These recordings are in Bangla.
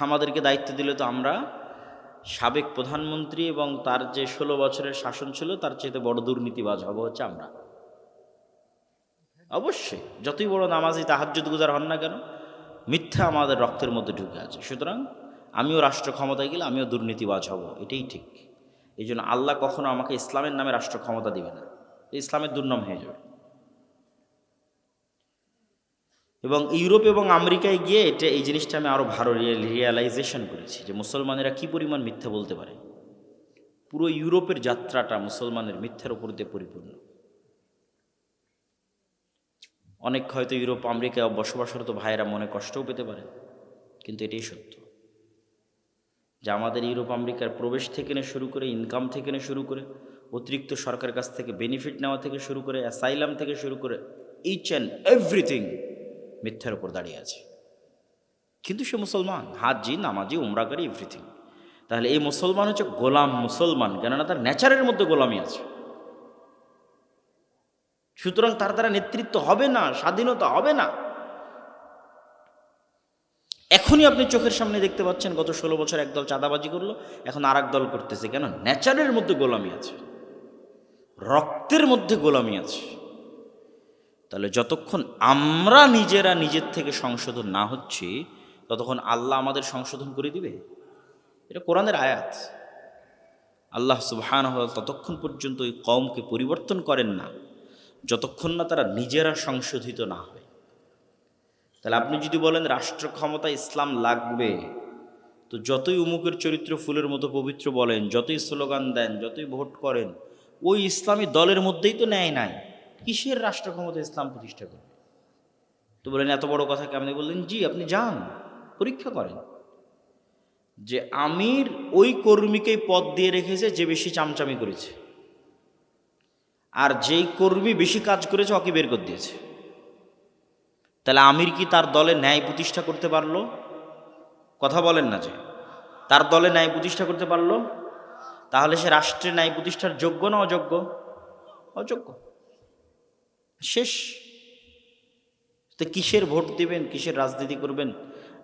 আমাদেরকে দায়িত্ব দিলে তো আমরা সাবেক প্রধানমন্ত্রী এবং তার যে ষোলো বছরের শাসন ছিল, তার চেয়ে বড় দুর্নীতিবাজ হব হচ্ছে আমরা। অবশ্যই, যতই বড় নামাজি তাহাজ্জুদ গুজার হন না কেন, মিথ্যা আমাদের রক্তের মধ্যে ঢুকে আছে। সুতরাং আমিও রাষ্ট্র ক্ষমতায় গেলে আমিও দুর্নীতিবাজ হব, এটাই ঠিক। এই জন্য আল্লাহ কখনো আমাকে ইসলামের নামে রাষ্ট্র ক্ষমতা দিবে না। ইসলামের দুর্নাম হয়ে যাবে। এবং ইউরোপ এবং আমেরিকায় গিয়ে এটা, এই জিনিসটা আমি আরও ভালো রিয়েলাইজেশন করেছি যে মুসলমানেরা কি পরিমাণ মিথ্যা বলতে পারে। পুরো ইউরোপের যাত্রাটা মুসলমানের মিথ্যার উপর দিয়ে পরিপূর্ণ। অনেক হয়তো ইউরোপ, আমেরিকায় বসবাসরত ভাইয়েরা মনে কষ্টও পেতে পারে, কিন্তু এটাই সত্য। যে আমাদের ইউরোপ, আমেরিকার প্রবেশ থেকে নিয়ে শুরু করে ইনকাম থেকে নিয়ে শুরু করে, অতিরিক্ত সরকারের কাছ থেকে বেনিফিট নেওয়া থেকে শুরু করে অ্যাসাইলাম থেকে শুরু করে ইচ অ্যান্ড এভরিথিং মিথ্যার উপর দাঁড়িয়ে আছে। কিন্তু সে মুসলমান হাজি নামাজি উমরাকারী এভরিথিং তাহলে এই মুসলমান হচ্ছে গোলাম মুসলমান, কেননা তার নেচারের মধ্যে গোলামি আছে। সুতরাং তার দ্বারা নেতৃত্ব হবে না, স্বাধীনতা হবে না। এখনই আপনি চোখের সামনে দেখতে পাচ্ছেন, গত ষোলো বছর একদল চাঁদাবাজি করল, এখন আর দল করতেছে। কেন নেচারের মধ্যে গোলামি আছে। রক্তের মধ্যে গোলামি আছে। তাহলে যতক্ষণ আমরা নিজেরা নিজের থেকে সংশোধন না হচ্ছি, ততক্ষণ আল্লাহ আমাদের সংশোধন করে দিবে? এটা কোরআনের আয়াত। আল্লাহ সুবহান ততক্ষণ পর্যন্ত ওই কমকে পরিবর্তন করেন না, যতক্ষণ না তারা নিজেরা সংশোধিত না হয়। তাহলে আপনি যদি বলেন রাষ্ট্র ক্ষমতা ইসলাম লাগবে, তো যতই উমুকের চরিত্র ফুলের মতো পবিত্র বলেন, যতই স্লোগান দেন, যতই ভোট করেন, ওই ইসলামী দলের মধ্যেই তো ন্যায় নাই। কিসের রাষ্ট্র ক্ষমতা ইসলাম প্রতিষ্ঠা করবে? তো বলেন, এত বড় কথা আপনি বললেন? জি, আপনি যান, পরীক্ষা করেন। যে আমির ওই কর্মীকেই পদ দিয়ে রেখেছে যে বেশি চামচামি করেছে। আর যেই কর্মী বেশি কাজ করেছে, ওকে বের করে দিয়েছে। তাহলে আমির কি তার দলে ন্যায় প্রতিষ্ঠা করতে পারল? কথা বলেন না যে। তার দলে ন্যায় প্রতিষ্ঠা করতে পারল? তাহলে সে রাষ্ট্রের ন্যায় প্রতিষ্ঠার যোগ্য না অযোগ্য? অযোগ্য। শেষ। তো কিসের ভোট দিবেন, কিসের রাজনীতি করবেন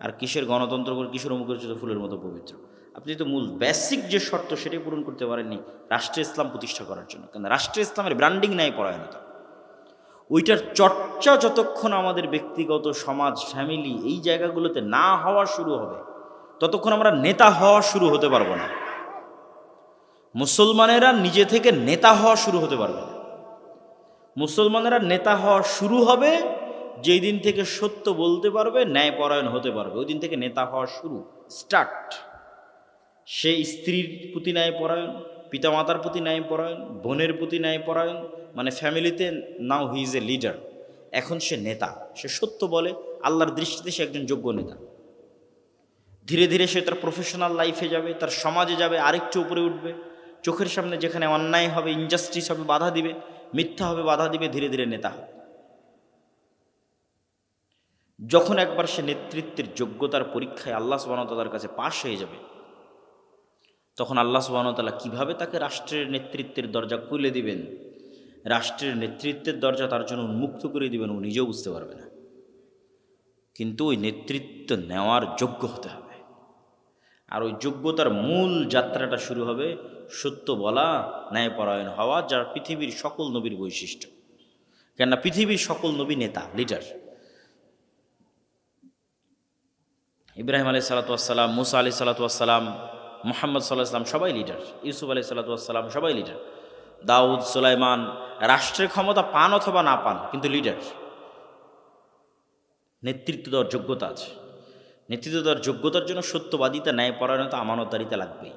আর কিসের গণতন্ত্র করে কিসের অমুখচিত ফুলের মতো পবিত্র? আপনি তো মূল বেসিক যে শর্ত সেটাই পূরণ করতে পারেননি রাষ্ট্র ইসলাম প্রতিষ্ঠা করার জন্য। কারণ রাষ্ট্র ইসলামের ব্র্যান্ডিং নেয় পরায়ণতা। ওইটার চর্চা যতক্ষণ আমাদের ব্যক্তিগত, সমাজ ফ্যামিলি এই জায়গাগুলোতে না হওয়া শুরু হবে, ততক্ষণ আমরা নেতা হওয়া শুরু হতে পারব না। মুসলমানেরা নিজে থেকে নেতা হওয়া শুরু হতে পারবে না। মুসলমানেরা নেতা হওয়া শুরু হবে, যেই দিন থেকে সত্য বলতে পারবে ন্যায়পরায়ণ হতে পারবে। ওই দিন থেকে নেতা হওয়া শুরু স্টার্ট সে স্ত্রীর প্রতি ন্যায়পরায়ণ পিতামাতার প্রতি ন্যায়পরায়ণ বোনের প্রতি ন্যায়পরায়ণ মানে ফ্যামিলিতে নাও হি ইজ এ লিডার এখন সে নেতা, সে সত্য বলে, আল্লাহর দৃষ্টিতে সে একজন যোগ্য নেতা। ধীরে ধীরে সে তার প্রফেশনাল লাইফে যাবে, তার সমাজে যাবে, আরেকটু উপরে উঠবে। চোখের সামনে যেখানে অন্যায় হবে ইনজাস্টিস হবে, বাধা দিবে মিথ্যা হবে, বাধা দিবে, ধীরে ধীরে নেতা হবে। যখন একবার সে নেতৃত্বের যোগ্যতার পরীক্ষায় আল্লাহ সুবাহতালার কাছে পাশ হয়ে যাবে, তখন আল্লাহ সুবাহতাল্লাহ কীভাবে তাকে রাষ্ট্রের নেতৃত্বের দরজা খুলে দিবেন? রাষ্ট্রের নেতৃত্বের দরজা তার জন্য উন্মুক্ত করে দিবেন, ও নিজেও বুঝতে পারবে না। কিন্তু ওই নেতৃত্ব নেওয়ার যোগ্য হতে হবে। আর ওই যোগ্যতার মূল যাত্রাটা শুরু হবে সত্য বলা, ন্যায়পরায়ণ হওয়া, যার পৃথিবীর সকল নবীর বৈশিষ্ট্য। কেননা পৃথিবীর সকল নবী নেতা লিডার ইব্রাহিম আলি সালাতাম মুসা আলি সালাতাম মোহাম্মদ সাল্লাহ সাল্লাম সবাই লিডার ইউসুফ আলি সাল্লাতাম সবাই লিডার দাউদ, সুলাইমান, রাষ্ট্রের ক্ষমতা পান অথবা না পান, কিন্তু লিডার নেতৃত্ব দেওয়ার যোগ্যতা আছে। নেতৃত্ব দেওয়ার যোগ্যতার জন্য সত্যবাদিতা, ন্যায়পরায়ণতা, আমানতদারিতা লাগবেই।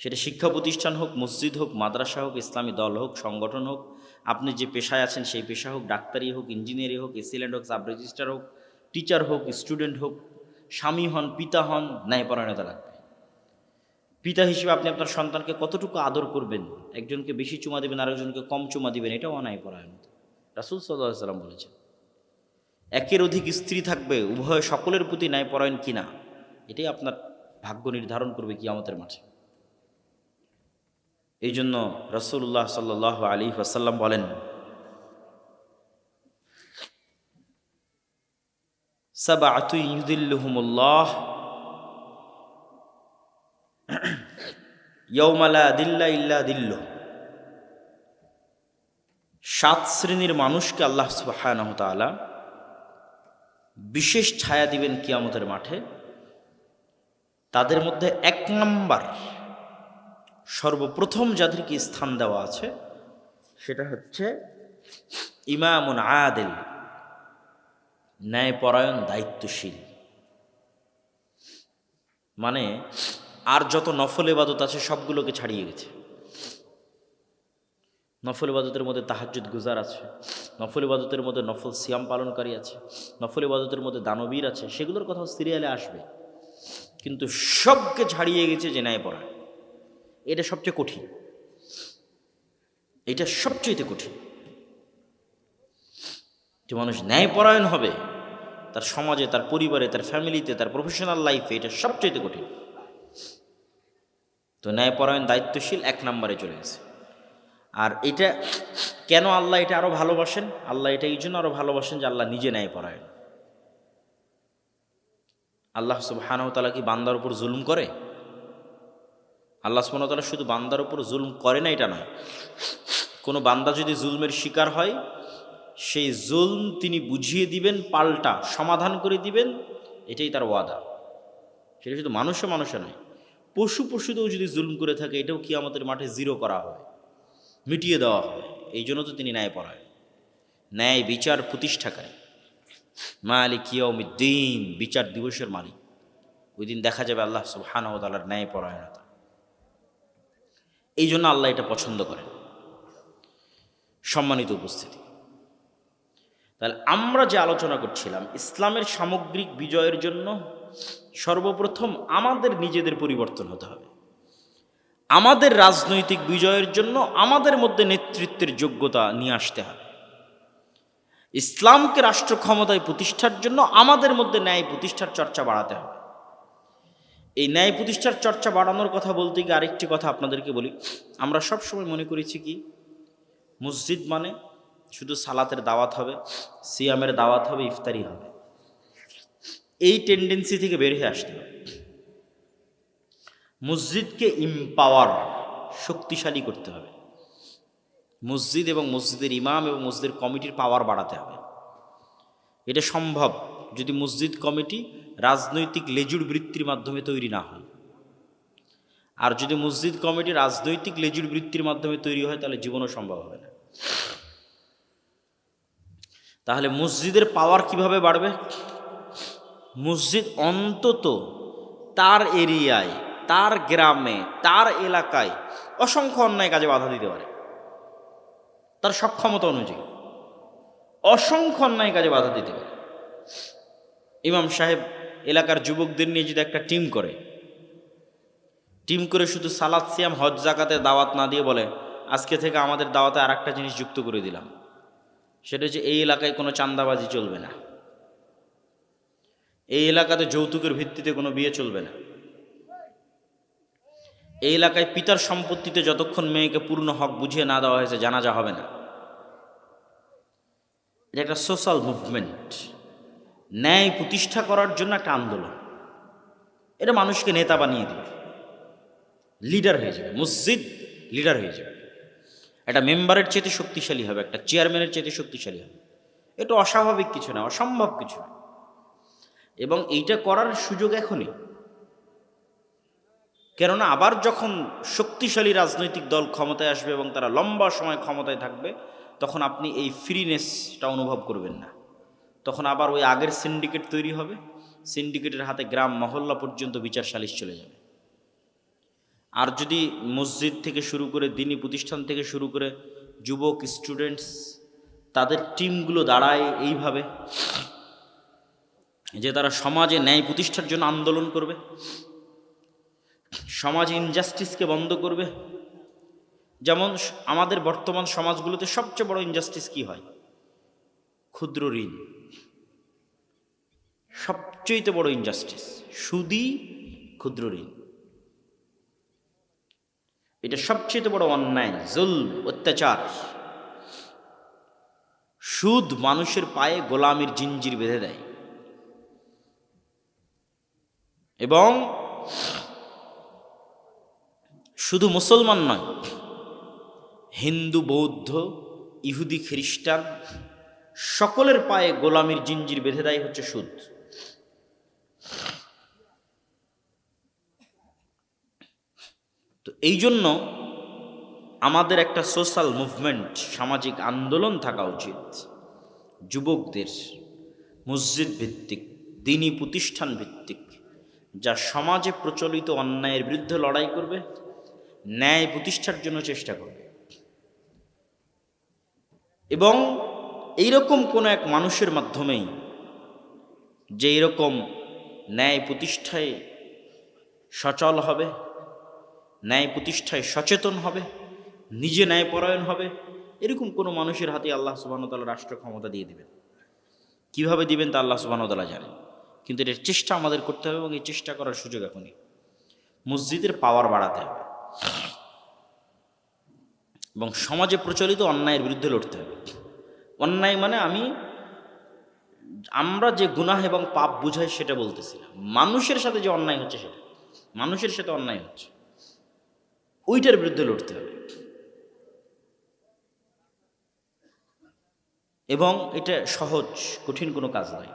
সেটা শিক্ষা প্রতিষ্ঠান হোক, মসজিদ হোক, মাদ্রাসা হোক, ইসলামী দল হোক, সংগঠন হোক, আপনি যে পেশায় আছেন সেই পেশা হোক, ডাক্তারি হোক, ইঞ্জিনিয়ারিং হোক এসিল্যান্ড হোক, সাব রেজিস্টার হোক, টিচার হোক, স্টুডেন্ট হোক, স্বামী হন, পিতা হন, ন্যায়পরায়ণতা লাগবে। পিতা হিসেবে আপনি আপনার সন্তানকে কতটুকু আদর করবেন? একজনকে বেশি চুমা দেবেন, আরেকজনকে কম চুমা দিবেন, এটাও অন্যায়পরায়ণতা। রাসুল সাল্লাম বলেছেন, একের অধিক স্ত্রী থাকবে, উভয় সকলের প্রতি ন্যায়পরায়ণ কিনা? এটাই আপনার ভাগ্য নির্ধারণ করবে কি আমাদের মাঠে। এই জন্য রসুল্লাহ সাল্লাহ আলী আসাল্লাম বলেন ইল্লা দিল্ল সাত শ্রেণির মানুষকে আল্লাহ তাআলা বিশেষ ছায়া দিবেন কিয়ামতের মাঠে। তাদের মধ্যে এক নম্বর সর্বপ্রথম যাদেরকে স্থান দেওয়া আছে, সেটা হচ্ছে ইমামুন আদেল, ন্যায়পরায়ণ, দায়িত্বশীল। মানে আর যত নফল এবাদত আছে, সবগুলোকে ছাড়িয়ে গেছে। নফল ইবাদতের মধ্যে তাহাজ্জুদ গুজার আছে, নফল ইবাদতের মধ্যে নফল সিয়াম পালনকারী আছে, নফল ইবাদতের মধ্যে দানবীর আছে, সেগুলোর কথাও সিরিয়ালে আসবে। কিন্তু সবকে ছাড়িয়ে গেছে যে ন্যায় পড়া এটা সবচেয়ে কঠিন। এটা সবচেয়ে কঠিন। যে মানুষ ন্যায়পরায়ণ হবে, তার সমাজে, তার পরিবারে, তার ফ্যামিলিতে, তার প্রফেশনাল লাইফে এটা সবচেয়ে কঠিন। তো ন্যায়পরায়ণ, দায়িত্বশীল এক নম্বরে চলে গেছে। আর এটা কেন আল্লাহ এটা আরও ভালোবাসেন? আল্লাহ এটা এই জন্য আরও ভালোবাসেন যে আল্লাহ নিজে ন্যায়পরায়ণ। আল্লাহ সুবহানাহু তাআলা কি বান্দার উপর জুলুম করে? আল্লাহ সুবহানাহু তাআলা শুধু বান্দার উপর জুলুম করে না, এটা নয়। কোনো বান্দা যদি জুলমের শিকার হয়, সেই জুলম তিনি বুঝিয়ে দিবেন, পাল্টা সমাধান করে দিবেন, এটাই তার ওয়াদা। সেটা শুধু মানুষে মানুষে নয়, পশু পশুতেও যদি জুলম করে থাকে, এটাও কি আমাদের মাঠে জিরো করা হয়, মিটিয়ে দেওয়া হয়, এই জন্য তো তিনি ন্যায় পড়ায় ন্যায় বিচার প্রতিষ্ঠাকারী। মালিক ইয়ৌমিদ্দিন বিচার দিবসের মালিক। ওই দিন দেখা যাবে আল্লাহ সুবহানাহু তাআলার ন্যায় পরায়ণতা। এই জন্য আল্লাহ এটা পছন্দ করেন। সম্মানিত উপস্থিতি। তাহলে আমরা যে আলোচনা করছিলাম, ইসলামের সামগ্রিক বিজয়ের জন্য সর্বপ্রথম আমাদের নিজেদের পরিবর্তন হতে হবে। আমাদের রাজনৈতিক বিজয়ের জন্য আমাদের মধ্যে নেতৃত্বের যোগ্যতা নিয়ে আসতে হবে। ইসলামকে রাষ্ট্র ক্ষমতায় প্রতিষ্ঠার জন্য আমাদের মধ্যে ন্যায় প্রতিষ্ঠার চর্চা বাড়াতে হবে। এই ন্যায় প্রতিষ্ঠার চর্চা বাড়ানোর কথা বলতে গিয়ে আরেকটি কথা আপনাদেরকে বলি। আমরা সব সময় মনে করেছি কি, মসজিদ মানে শুধু সালাতের দাওয়াত হবে, সিয়ামের দাওয়াত হবে, ইফতারি হবে। এই টেন্ডেন্সি থেকে বের হয়ে আসতে হবে। মসজিদকে ইম্পাওয়ার শক্তিশালী করতে হবে। মসজিদ এবং মসজিদের ইমাম এবং মসজিদের কমিটির পাওয়ার বাড়াতে হবে। এটা সম্ভব যদি মসজিদ কমিটি রাজনৈতিক লেজুর বৃত্তির মাধ্যমে তৈরি না হয় আর যদি মসজিদ কমিটি রাজনৈতিক লেজুর বৃত্তির মাধ্যমে তৈরি হয়, তাহলে জীবনও সম্ভব হবে না। তাহলে মসজিদের পাওয়ার কীভাবে বাড়বে? মসজিদ অন্তত তার এরিয়ায়, তার গ্রামে, তার এলাকায় অসংখ্য অন্যায় কাজে বাধা দিতে পারে। তার সক্ষমতা অনুযায়ী অসংখ্য অন্যায় কাজে বাধা দিতে পারে। ইমাম সাহেব এলাকার যুবকদের নিয়ে যদি একটা টিম করে টিম করে শুধু সালাদ, সিয়াম, হজ জাকাতে দাওয়াত না দিয়ে বলে, আজকে থেকে আমাদের দাওয়াতে আর একটা জিনিস যুক্ত করে দিলাম। সেটা হচ্ছে এই এলাকায় কোনো চান্দাবাজি চলবে না। এই এলাকাতে যৌতুকের ভিত্তিতে কোনো বিয়ে চলবে না। এই এলাকায় পিতার সম্পত্তিতে যতক্ষণ মেয়েকে পূর্ণ হক বুঝিয়ে না দেওয়া হয়েছে, জানাজা হবে না। এটা একটা সোশ্যাল মুভমেন্ট। ন্যায় প্রতিষ্ঠা করার জন্য একটা আন্দোলন। এটা মানুষকে নেতা বানিয়ে দেবে। লিডার হয়ে যাবে, মসজিদ লিডার হয়ে যাবে। একটা মেম্বারের চেয়ে শক্তিশালী হবে, একটা চেয়ারম্যানের চেয়ে শক্তিশালী হবে। এটা অস্বাভাবিক কিছু না, অসম্ভব কিছু না। এবং এইটা করার সুযোগ এখনই। কেননা আবার যখন শক্তিশালী রাজনৈতিক দল ক্ষমতায় আসবে এবং তারা লম্বা সময় ক্ষমতায় থাকবে, তখন আপনি এই ফ্রিনেসটা অনুভব করবেন না। তখন আবার ওই আগের সিন্ডিকেট তৈরি হবে। সিন্ডিকেটের হাতে গ্রাম মহল্লা পর্যন্ত বিচার সালিশ চলে যাবে। আর যদি মসজিদ থেকে শুরু করে দিনী প্রতিষ্ঠান থেকে শুরু করে যুবক স্টুডেন্টস তাদের টিমগুলো দাঁড়ায় এইভাবে যে তারা সমাজে ন্যায় প্রতিষ্ঠার জন্য আন্দোলন করবে, সমাজ ইনজাস্টিসকে বন্ধ করবে। যেমন আমাদের বর্তমান সমাজগুলোতে সবচেয়ে বড় ইনজাস্টিস কি হয়? ক্ষুদ্র ঋণ। সবচেয়ে বড় ইনজাস্টিস সুদি ক্ষুদ্র ঋণ। এটা সবচেয়ে বড় অন্যায় জুল অত্যাচার। সুদ মানুষের পায়ে গোলামির জিঞ্জির বেঁধে দেয়। এবং শুধু মুসলমান নয়, হিন্দু, বৌদ্ধ, ইহুদি, খ্রিস্টান সকলের পায়ে গোলামির জিঞ্জির বেঁধে দেয় হচ্ছে সুদ। তো এই জন্য আমাদের একটা সোশ্যাল মুভমেন্ট সামাজিক আন্দোলন থাকা উচিত। যুবকদের, মসজিদ ভিত্তিক, দিনী প্রতিষ্ঠান ভিত্তিক, যা সমাজে প্রচলিত অন্যায়ের বিরুদ্ধে লড়াই করবে, ন্যায় প্রতিষ্ঠার জন্য চেষ্টা করবে। এবং এইরকম কোনো এক মানুষের মাধ্যমেই যে এরকম ন্যায় প্রতিষ্ঠায় সচল হবে, ন্যায় প্রতিষ্ঠায় সচেতন হবে, নিজে ন্যায়পরায়ণ হবে, এরকম কোনো মানুষের হাতে আল্লাহ সুবাহতাল্লাহ রাষ্ট্র ক্ষমতা দিয়ে দিবেন। কীভাবে দিবেন তা আল্লাহ সুবাহতাল্লাহ জানেন। কিন্তু এটার চেষ্টা আমাদের করতে হবে এবং এই চেষ্টা করার সুযোগ এখনই। মসজিদের পাওয়ার বাড়াতে হবে। এবং সমাজে প্রচলিত অন্যায়ের বিরুদ্ধে লড়তে হবে। অন্যায় মানে আমি আমরা যে গুনাহ এবং পাপ বুঝাই সেটা বলতেছি মানুষের সাথে যে অন্যায় হচ্ছে সেটা। মানুষের সাথে অন্যায় হচ্ছে। ওইটার বিরুদ্ধে লড়তে হবে। এবং এটা সহজ, কঠিন কোনো কাজ নয়।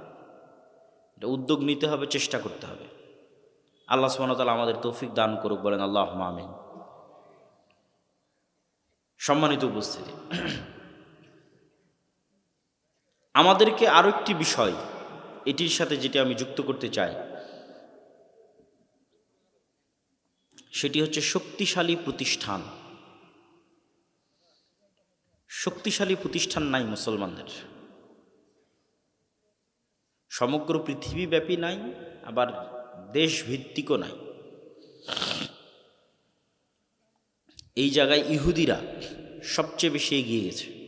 এটা উদ্যোগ নিতে হবে, চেষ্টা করতে হবে। আল্লাহ সুবাহতাল আমাদের তৌফিক দান করুক, বলেন আল্লাহ মামিন সম্মানিত উপস্থিতি। আমাদেরকে আরও একটি বিষয়, এটির সাথে যেটি আমি যুক্ত করতে চাই। সেটি হচ্ছে শক্তিশালী প্রতিষ্ঠান। শক্তিশালী প্রতিষ্ঠান নাই মুসলমানদের। সমগ্র পৃথিবীব্যাপী নাই, আবার দেশভিত্তিকও নাই। এই জায়গায় ইহুদিরা সবচেয়ে বেশি এগিয়ে গেছে।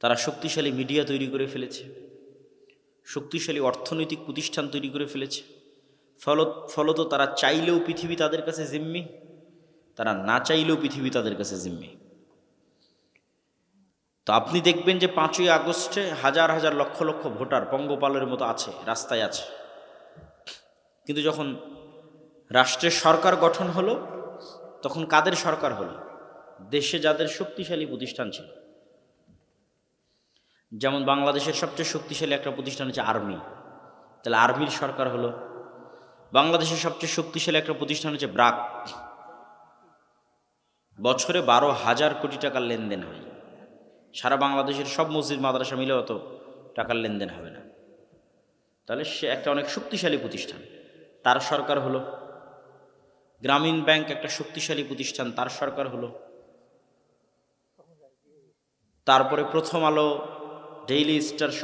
তারা শক্তিশালী মিডিয়া তৈরি করে ফেলেছে, শক্তিশালী অর্থনৈতিক প্রতিষ্ঠান তৈরি করে ফেলেছে। ফলত ফলত তারা চাইলেও পৃথিবী তাদের কাছে জিম্মি, তারা না চাইলেও পৃথিবী তাদের কাছে জিম্মি। তো আপনি দেখবেন যে পাঁচই আগস্টে হাজার হাজার লক্ষ লক্ষ ভোটার পঙ্গপালের মতো আছে, রাস্তায় আছে। কিন্তু যখন রাষ্ট্রের সরকার গঠন হলো, তখন কাদের সরকার হলো? দেশে যাদের শক্তিশালী প্রতিষ্ঠান ছিল। যেমন বাংলাদেশের সবচেয়ে শক্তিশালী একটা প্রতিষ্ঠান হচ্ছে আর্মি। তাহলে আর্মির সরকার হলো বাংলাদেশের সবচেয়ে শক্তিশালী একটা প্রতিষ্ঠান হচ্ছে ব্রাক। বছরে বারো হাজার কোটি টাকার লেনদেন হয়। সারা বাংলাদেশের সব মসজিদ, মাদ্রাসা মিলে অত টাকার লেনদেন হবে না। তাহলে সে একটা অনেক শক্তিশালী প্রতিষ্ঠান। তার সরকার হলো গ্রামীণ ব্যাংক একটা শক্তিশালী প্রতিষ্ঠান। তার সরকার হলো তারপরে প্রথম আলো ডেইলি স্টার